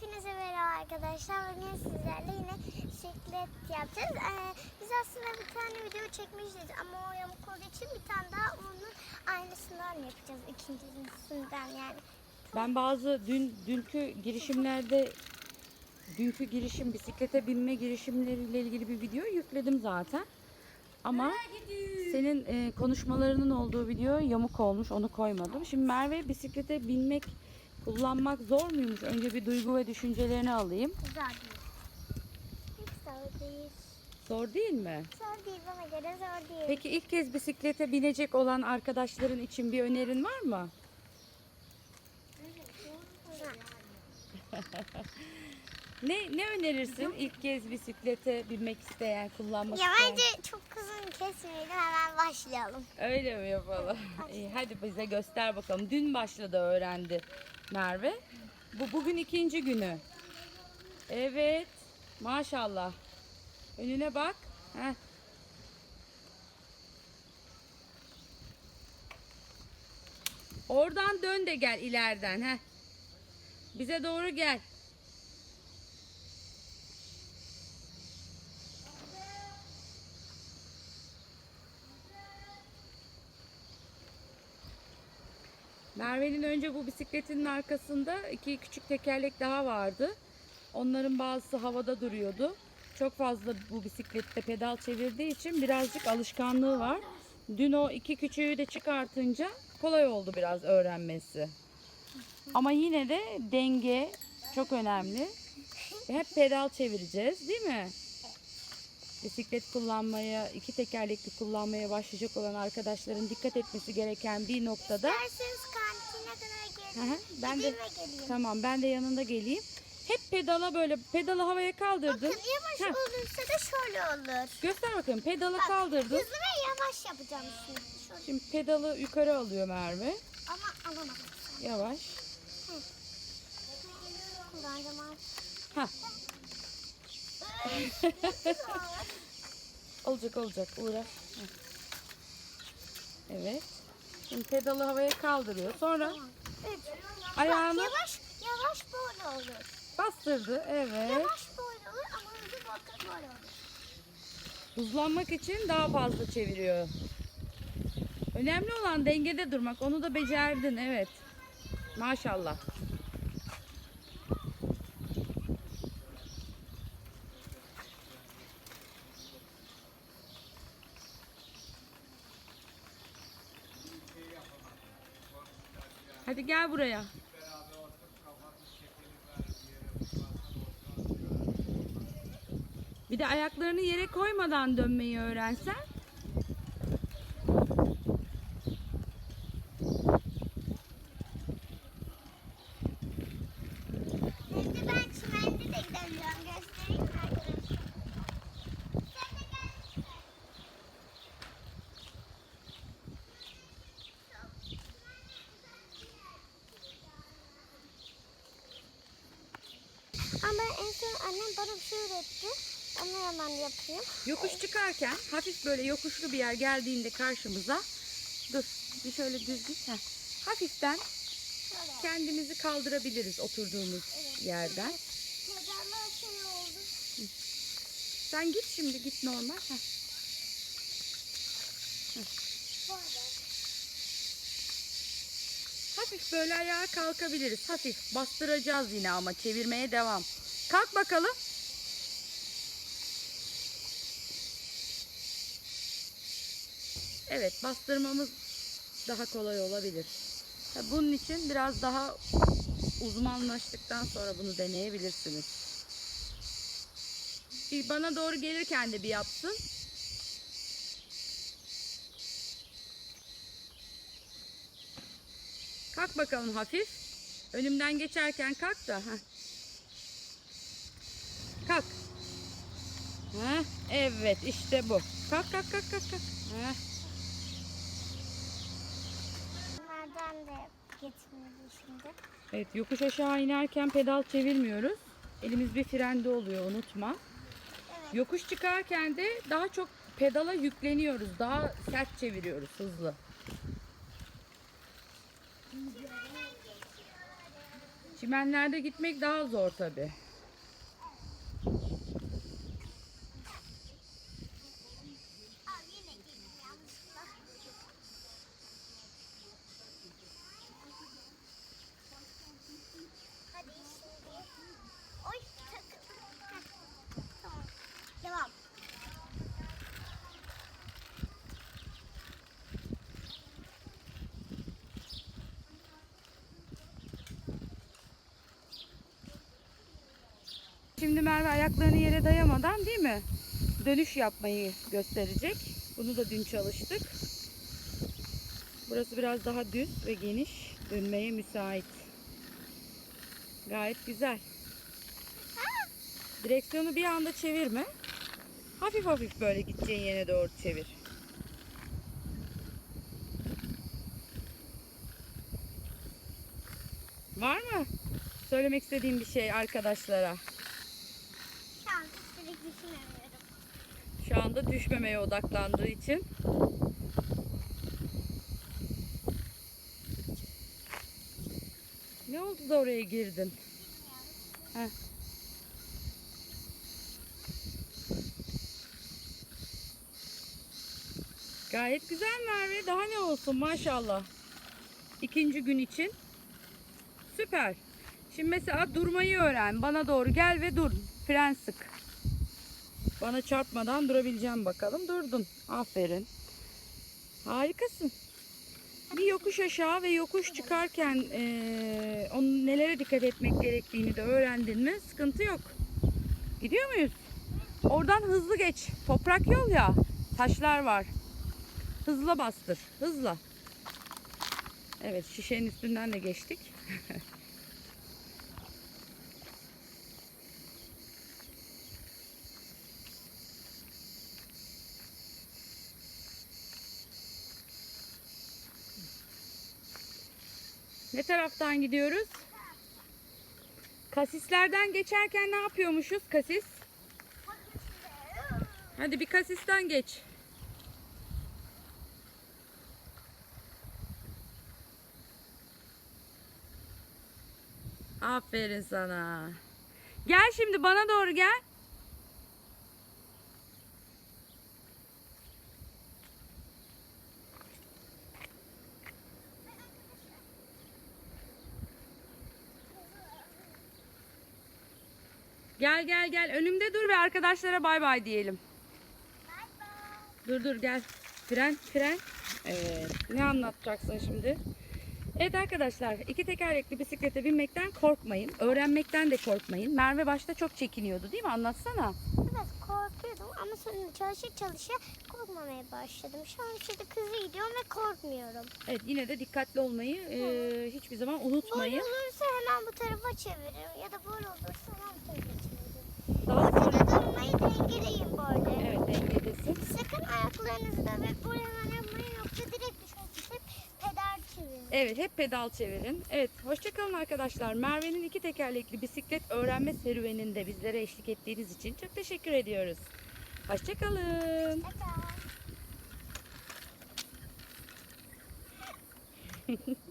Hepinize merhaba arkadaşlar. Bugün sizlerle yine bisiklet yapacağız. Ee, biz aslında bir tane video çekmiştik ama o yamuk olduğu için bir tane daha onun aynısından yapacağız. İkincisinden yani. Ben bazı dün dünkü girişimlerde dünkü girişim bisiklete binme girişimleriyle ilgili bir video yükledim zaten. Ama senin e, konuşmalarının olduğu video yamuk olmuş onu koymadım. Şimdi Merve bisiklete binmek kullanmak zor muymuş? Önce bir duygu ve düşüncelerini alayım. Zor değil. Hiç zor değil. Zor değil mi? Zor değil bana göre zor değil. Peki ilk kez bisiklete binecek olan arkadaşların için bir önerin var mı? Ne ne önerirsin ilk kez bisiklete binmek isteyen, kullanmak Ya isteyen? bence çok uzun kesmeyelim hemen başlayalım. Öyle mi yapalım? İyi, hadi bize göster bakalım. Dün başladı öğrendi Merve. Bu bugün ikinci günü. Evet. Maşallah. Önüne bak. Heh. Oradan dön de gel ileriden. Heh. Bize doğru gel. Merve'nin önce bu bisikletinin arkasında iki küçük tekerlek daha vardı. Onların bazısı havada duruyordu. Çok fazla bu bisiklette pedal çevirdiği için birazcık alışkanlığı var. Dün o iki küçüğü de çıkartınca kolay oldu biraz öğrenmesi. Ama yine de denge çok önemli. Hep pedal çevireceğiz değil mi? Bisiklet kullanmaya, iki tekerlekli kullanmaya başlayacak olan arkadaşların dikkat etmesi gereken bir noktada Hı hı, ben de geleyim. tamam ben de yanında geleyim. Hep pedala böyle pedalı havaya kaldırdın. Bakın yavaş Heh, olursa da şöyle olur. göster bakayım pedalı Bak, kaldırdın. Hızlı ve yavaş yapacağım şimdi. Şöyle. Şimdi pedalı yukarı alıyor Merve. Ama alamadım. Yavaş. Hah. Olacak olacak uğraş. Evet. Şimdi pedalı havaya kaldırıyor. Sonra Üç. Ayağını- Bak, yavaş yavaş böyle olur. bastırdı. Evet. Yavaş böyle olur ama hızlı bakın böyle olur. Hızlanmak için daha fazla çeviriyor. Önemli olan dengede durmak. Onu da becerdin. Evet. Maşallah. Hadi gel buraya. Bir de ayaklarını yere koymadan dönmeyi öğrensen. Şimdi ben çimende de gidemiyorum. Göstereyim mi arkadaşlar? Sen de gel. Ama en son annem bana bir şey öğretti. Onu hemen yapayım. Yokuş çıkarken hafif böyle yokuşlu bir yer geldiğinde karşımıza dur bir şöyle düz git. Heh. Hafiften Şöyle. kendimizi kaldırabiliriz oturduğumuz yerden. Pedallar şey oldu. Sen git şimdi git normal. Heh. Böyle. Hafif böyle ayağa kalkabiliriz. Hafif bastıracağız yine ama çevirmeye devam. Kalk bakalım. Evet bastırmamız daha kolay olabilir. Bunun için biraz daha uzmanlaştıktan sonra bunu deneyebilirsiniz. Bana doğru gelirken de bir yapsın. Kalk bakalım hafif. Önümden geçerken kalk da. Kalk. Heh, evet işte bu. Kalk kalk kalk kalk. kalk. Heh. Bunlardan da getirmeli şimdi. Evet yokuş aşağı inerken pedal çevirmiyoruz. Elimiz bir frende oluyor unutma. Evet. Yokuş çıkarken de daha çok pedala yükleniyoruz. Daha sert çeviriyoruz hızlı. Çimenlerde gitmek daha zor tabi. Aa, yine girdim yanlışlıkla. Hadi şimdi. Oy takıldım. Heh, Tamam. Devam. Şimdi Merve ayaklarını yere dayamadan değil mi? Dönüş yapmayı gösterecek. Bunu da dün çalıştık. Burası biraz daha düz ve geniş. Dönmeye müsait. Gayet güzel. Direksiyonu bir anda çevirme. Hafif hafif böyle gideceğin yere doğru çevir. Var mı? Söylemek istediğim bir şey arkadaşlara. Şu anda düşmemeye odaklandığı için. Ne oldu da oraya girdin? Heh. Gayet güzel Merve. Daha ne olsun maşallah. İkinci gün için. Süper. Şimdi mesela durmayı öğren. Bana doğru gel ve dur. Fren sık. Bana çarpmadan durabileceğim bakalım. Durdun. Aferin. Harikasın. Bir yokuş aşağı ve yokuş çıkarken eee onun nelere dikkat etmek gerektiğini de öğrendin mi sıkıntı yok. Gidiyor muyuz? Oradan hızlı geç. Toprak yol ya. Taşlar var. Hızla bastır. Hızla. Evet şişenin üstünden de geçtik. Ne taraftan gidiyoruz? Kasislerden geçerken ne yapıyormuşuz kasis? Hadi bir kasisten geç. Aferin sana. Gel şimdi bana doğru gel. Gel gel gel. Önümde dur ve arkadaşlara bay bay diyelim. Dur dur gel. Fren fren. Evet. Ne anlatacaksın şimdi? Evet arkadaşlar iki tekerlekli bisiklete binmekten korkmayın. Öğrenmekten de korkmayın. Merve başta çok çekiniyordu değil mi? Anlatsana. Evet korkuyordum ama sonra çalışa çalışa korkmamaya başladım. Şu an şurada hızlı gidiyorum ve korkmuyorum. Evet yine de dikkatli olmayı e, hiçbir zaman Böyle unutmayın. olursa hemen bu tarafa çeviririm ya da böyle olursa hemen bu tarafa çeviririm. Durmayı dengeleyin böyle. evet dengedesin. Sakın ayaklarınızı da ve buraya hemen yapmayın yoksa direkt düşeceksiniz. Hep pedal çevirin. Evet hep pedal çevirin. Evet hoşçakalın arkadaşlar. Merve'nin iki tekerlekli bisiklet öğrenme serüveninde bizlere eşlik ettiğiniz için çok teşekkür ediyoruz. Hoşçakalın. Taka.